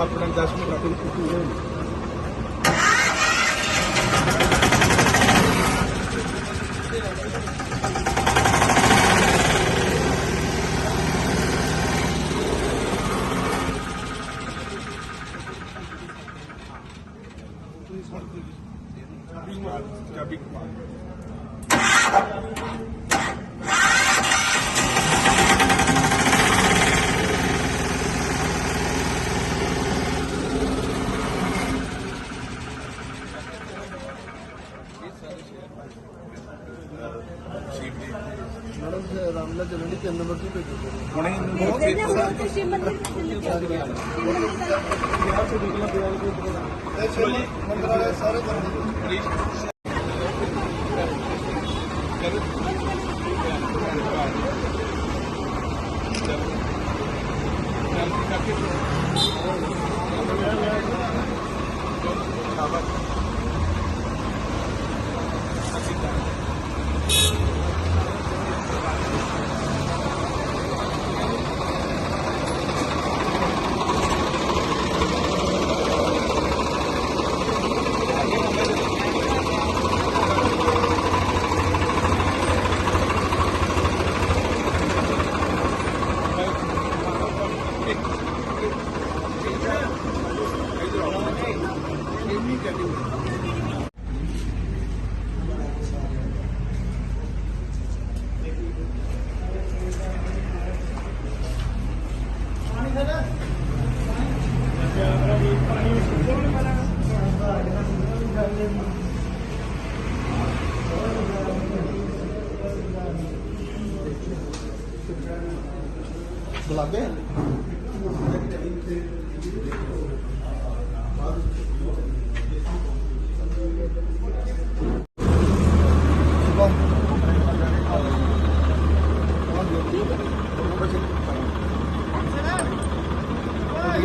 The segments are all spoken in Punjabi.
आपने दस मिनट रखे हैं। ਮੈਡਮ ਰਾਮਲਾ ਹੁਣੇ ਇਹਨੂੰ ਵਿੱਚ ਚੱਲੀ ਮੰਦਰ ਵਾਲੇ ਸਾਰੇ ਬੰਦੇ ਬੁਲਾਵੇ ਸਾਫ਼ ਸਫ਼ਾਈ ਦੀ ਕਿਸੇ ਨੇ ਉਦਘਾਟਨ ਕੀਤਾ ਕੀ ਕਹਿਣਾ ਚਾਹੁੰਦੇ ਹੋ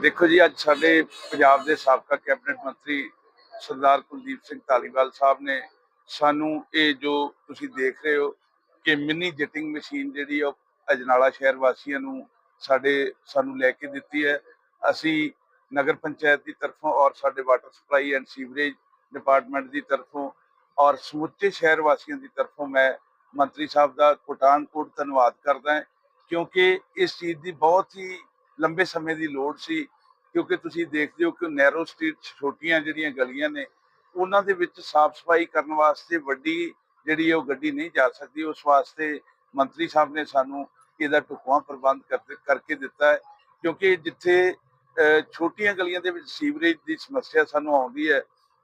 ਦੇਖੋ ਜੀ, ਅੱਜ ਸਾਡੇ ਪੰਜਾਬ ਦੇ ਸਾਬਕਾ ਕੈਬਨਿਟ ਮੰਤਰੀ ਸਰਦਾਰ ਕੁਲਦੀਪ ਸਿੰਘ ਧਾਲੀਵਾਲ ਸਾਹਿਬ ਨੇ ਸਾਨੂੰ ਇਹ ਜੋ ਤੁਸੀਂ ਦੇਖ ਰਹੇ ਹੋ ਕਿ ਮਿੰਨੀ ਜੈਟਿੰਗ ਮਸ਼ੀਨ ਜਿਹੜੀ ਉਹ ਅਜਨਾਲਾ ਸ਼ਹਿਰ ਵਾਸੀਆਂ ਨੂੰ ਸਾਡੇ, ਸਾਨੂੰ ਲੈ ਕੇ ਦਿੱਤੀ ਹੈ। ਅਸੀਂ ਨਗਰ ਪੰਚਾਇਤ ਦੀ ਤਰਫੋਂ ਔਰ ਸਾਡੇ water supply and sewerage department ਦੀ ਤਰਫੋਂ ਔਰ ਸਮੁੱਚੇ ਸ਼ਹਿਰ ਵਾਸੀਆਂ ਦੀ ਤਰਫੋਂ ਮੈਂ ਮੰਤਰੀ ਸਾਹਿਬ ਦਾ ਕੋਟਾਨ ਕੋਟ ਧੰਨਵਾਦ ਕਰਦਾ ਹਾਂ, ਕਿਉਂਕਿ ਇਸ ਚੀਜ਼ ਦੀ ਬਹੁਤ ਹੀ ਲੰਬੇ ਸਮੇਂ ਦੀ ਲੋੜ ਸੀ, ਕਿਉਂਕਿ ਤੁਸੀਂ ਦੇਖਦੇ ਹੋ ਕਿ ਨੈਰੋ ਸਟਰੀਟ ਛੋਟੀਆਂ ਜਿਹੜੀਆਂ ਗਲੀਆਂ ਨੇ, ਉਹਨਾਂ ਦੇ ਵਿੱਚ ਸਾਫ਼ ਸਫ਼ਾਈ ਕਰਨ ਵਾਸਤੇ ਵੱਡੀ ਜਿਹੜੀ ਉਹ ਗੱਡੀ ਨਹੀਂ ਜਾ ਸਕਦੀ, ਉਸ ਵਾਸਤੇ ਮੰਤਰੀ ਸਾਹਿਬ ਨੇ ਸਾਨੂੰ ਇਹਦਾ ਢੁਕਵਾਂ ਪ੍ਰਬੰਧ ਕਰ- ਕਰਕੇ ਦਿੱਤਾ ਹੈ, ਕਿਉਂਕਿ ਜਿੱਥੇ ਛੋਟੀਆਂ ਗਲੀਆਂ ਦੇ ਵਿੱਚ ਸੀਵਰੇਜ ਦੀ ਸਮੱਸਿਆ ਸਾਨੂੰ ਆਉਂਦੀ ਹੈ,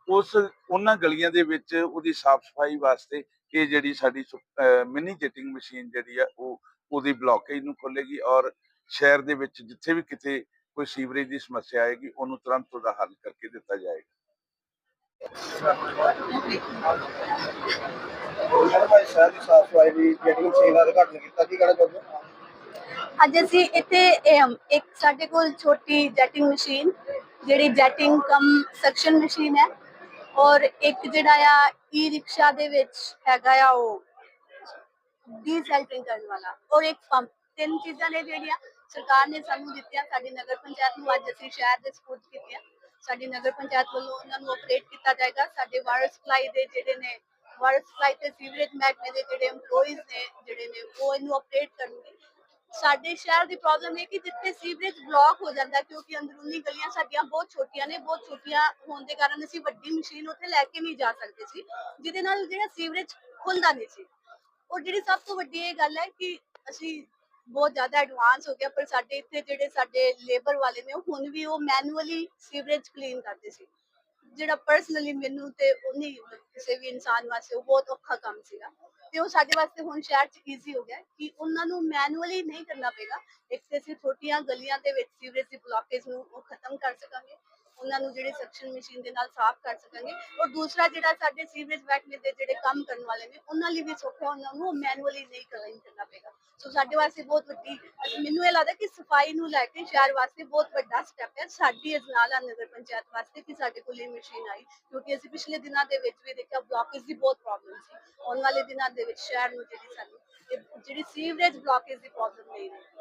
ਉਸ ਉਹਨਾਂ ਗਲੀਆਂ ਦੇ ਵਿੱਚ ਉਹਦੀ ਸਾਫ਼ ਸਫ਼ਾਈ ਵਾਸਤੇ ਇਹ ਜਿਹੜੀ ਸਾਡੀ ਮਿਨੀ ਜੈਟਿੰਗ ਮਸ਼ੀਨ ਜਿਹੜੀ ਆ, ਉਹ, ਉਹਦੀ ਬਲੌਕੇਜ ਨੂੰ ਖੋਲੇਗੀ ਔਰ ਸ਼ਹਿਰ ਦੇ ਵਿੱਚ ਜਿੱਥੇ ਵੀ ਕਿਤੇ ਕੋਈ ਸੀਵਰੇਜ ਦੀ ਸਮੱਸਿਆ ਆਏਗੀ, ਉਹਨੂੰ ਤੁਰੰਤ ਉਹਦਾ ਹੱਲ ਕਰਕੇ ਦਿੱਤਾ ਜਾਏਗਾ। ਭਾਈ ਸ਼ਹਿਰ ਦੀ ਸਾਫ਼ ਸਫ਼ਾਈ ਦੀ ਜੈਟਿੰਗ ਮਸ਼ੀਨ ਦਾ ਉਦਘਾਟਨ ਕੀਤਾ, ਕੀ ਕਹਿਣਾ ਚਾਹੁੰਦੇ ਅੱਜ ਅਸੀਂ ਇੱਥੇ ਅਮ, ਇੱਕ ਸਾਡੇ ਕੋਲ ਛੋਟੀ ਜੈਟਿੰਗ ਮਸ਼ੀਨ ਜਿਹੜੀ ਜੈਟਿੰਗ ਕਮ ਸਕਸ਼ਨ ਮਸ਼ੀਨ ਹੈ ਔਰ ਇੱਕ ਜਿਹੜਾ ਆ ਈ ਰਿਕਸ਼ਾ ਦੇ ਵਿੱਚ ਹੈਗਾ ਆ ਉਹ ਡੀਜ਼ਲ ਟੈਂਕਰ ਵਾਲਾ ਔਰ ਇੱਕ ਪੰਪ ਤਿੰਨ ਚੀਜ਼ਾਂ ਨੇ ਜਿਹੜੀਆਂ ਸਰਕਾਰ ਨੇ ਸਾਨੂੰ ਦਿੱਤੀਆਂ ਸਾਡੀ ਨਗਰ ਪੰਚਾਇਤ ਨੂੰ ਅੱਜ ਅਸੀਂ ਸ਼ਹਿਰ ਦੇ ਸਪੋਰਟ ਕੀਤੀਆਂ ਸਾਡੀ ਨਗਰ ਪੰਚਾਇਤ ਵੱਲੋਂ ਉਹਨਾਂ ਨੂੰ ਆਪਰੇਟ ਕੀਤਾ ਜਾਏਗਾ। ਸਾਡੇ ਵਾਟਰ ਸਪਲਾਈ ਦੇ ਜਿਹੜੇ ਨੇ ਵਾਟਰ ਸਪਲਾਈ ਤੇ ਸੀਵਰੇਜ ਮਹਿਕਮੇ ਦੇ ਜਿਹੜੇ EMPLOYEES ਨੇ ਜਿਹੜੇ ਨੇ ਉਹ ਇਹਨੂੰ ਆਪਰੇਟ ਕਰਨਗੇ। ਸਾਡੇ ਸ਼ਹਿਰ ਦੀ ਪ੍ਰੋਬਲਮ ਇਹ ਕਿ ਜਿੱਥੇ ਸੀਵਰੇਜ ਬਲੌਕ ਹੋ ਜਾਂਦਾ, ਕਿਉਂਕਿ ਅੰਦਰੂਨੀ ਗਲੀਆਂ ਸਾਡੀਆਂ ਬਹੁਤ ਛੋਟੀਆਂ ਨੇ, ਬਹੁਤ ਛੋਟੀਆਂ ਹੋਣ ਦੇ ਕਾਰਨ ਅਸੀਂ ਵੱਡੀ ਮਸ਼ੀਨ ਉੱਥੇ ਲੈ ਕੇ ਨਹੀਂ ਜਾ ਸਕਦੇ ਸੀ, ਜਿਹਦੇ ਨਾਲ ਜਿਹੜਾ ਸੀਵਰੇਜ ਖੁੱਲਦਾ ਨਹੀਂ ਸੀ। ਔਰ ਜਿਹੜੀ ਸਭ ਤੋਂ ਵੱਡੀ ਇਹ ਗੱਲ ਹੈ ਕਿ ਅਸੀਂ ਬਹੁਤ ਜ਼ਿਆਦਾ ਐਡਵਾਂਸ ਹੋ ਗਿਆ ਪਰ ਸਾਡੇ ਇੱਥੇ ਜਿਹੜੇ ਸਾਡੇ ਲੇਬਰ ਵਾਲੇ ਨੇ, ਹੁਣ ਵੀ ਉਹ ਮੈਨੂਅਲੀ ਸੀਵਰੇਜ ਕਲੀਨ ਕਰਦੇ ਸੀ। ਜਿਹੜਾ ਪਰਸਨਲੀ ਮੈਨੂੰ ਤੇ ਉਨੀ ਕਿਸੇ ਵੀ ਇਨਸਾਨ ਵਾਸਤੇ ਉਹ ਬਹੁਤ ਔਖਾ ਕੰਮ ਸੀਗਾ। ਤੇ ਉਹ ਸਾਡੇ ਵਾਸਤੇ ਹੁਣ ਸ਼ਹਿਰ ਚ ਈਜ਼ੀ ਹੋ ਗਿਆ ਕਿ ਉਹਨਾਂ ਨੂੰ ਮੈਨੂਅਲੀ ਨਹੀਂ ਕਰਨਾ ਪਏਗਾ। ਇੱਕ ਤੇ ਅਸੀਂ ਛੋਟੀਆਂ ਗਲੀਆਂ ਦੇ ਵਿੱਚ ਸੀਵਰੇਜ ਦੀ ਬਲੌਕੇਜ ਨੂੰ ਉਹ ਖਤਮ ਕਰ ਸਕਾਂਗੇ। ਉਹਨਾਂ ਨੂੰ ਜਿਹੜੇ ਸਕਸ਼ਨ ਮਸ਼ੀਨ ਦੇ ਨਾਲ ਸਾਫ਼ ਕਰ ਸਕਾਂਗੇ। ਔਰ ਦੂਸਰਾ ਜਿਹੜਾ ਸਾਡੇ ਸੀਵਰੇਜ ਮਹਿਕਮੇ ਦੇ ਜਿਹੜੇ ਕੰਮ ਕਰਨ ਵਾਲੇ ਨੇ, ਉਹਨਾਂ ਲਈ ਵੀ ਸੌਖਾ ਉਹਨਾਂ ਨੂੰ ਮੈਨੂਅਲੀ ਨਹੀਂ ਕਰਨਾ ਪਏਗਾ। ਸੋ ਸਾਡੇ ਵਾਸਤੇ ਬਹੁਤ ਵੱਡੀ ਮੈਨੂੰ ਇਹ ਲੱਗਦਾ ਕਿ ਸਫ਼ਾਈ ਨੂੰ ਲੈ ਕੇ ਸ਼ਹਿਰ ਵਾਸਤੇ ਬਹੁਤ ਵੱਡਾ ਸਟੈਪ ਹੈ। ਸਾਡੀ ਅਜਨਾਲਾ ਨਗਰ ਪੰਚਾਇਤ ਵਾਸਤੇ ਕਿ ਸਾਡੇ ਕੋਲ ਇਹ ਮਸ਼ੀਨ ਆਈ। ਕਿਉਂਕਿ ਅਸੀਂ ਪਿਛਲੇ ਦਿਨਾਂ ਦੇ ਵਿੱਚ ਵੀ ਦੇਖਿਆ ਬਲੌਕੇਜ ਦੀ ਬਹੁਤ ਪ੍ਰੋਬਲਮ ਸੀ। ਆਉਣ ਵਾਲੇ ਦਿਨਾਂ ਦੇ ਵਿੱਚ ਸ਼ਹਿਰ ਨੂੰ ਜਿਹੜੀ ਸਾਨੂੰ ਜਿਹੜੀ ਸੀਵਰੇਜ ਬਲੌਕੇਜ ਦੀ ਪ੍ਰੋਬਲਮ ਨਹੀਂ ਰਹੇਗੀ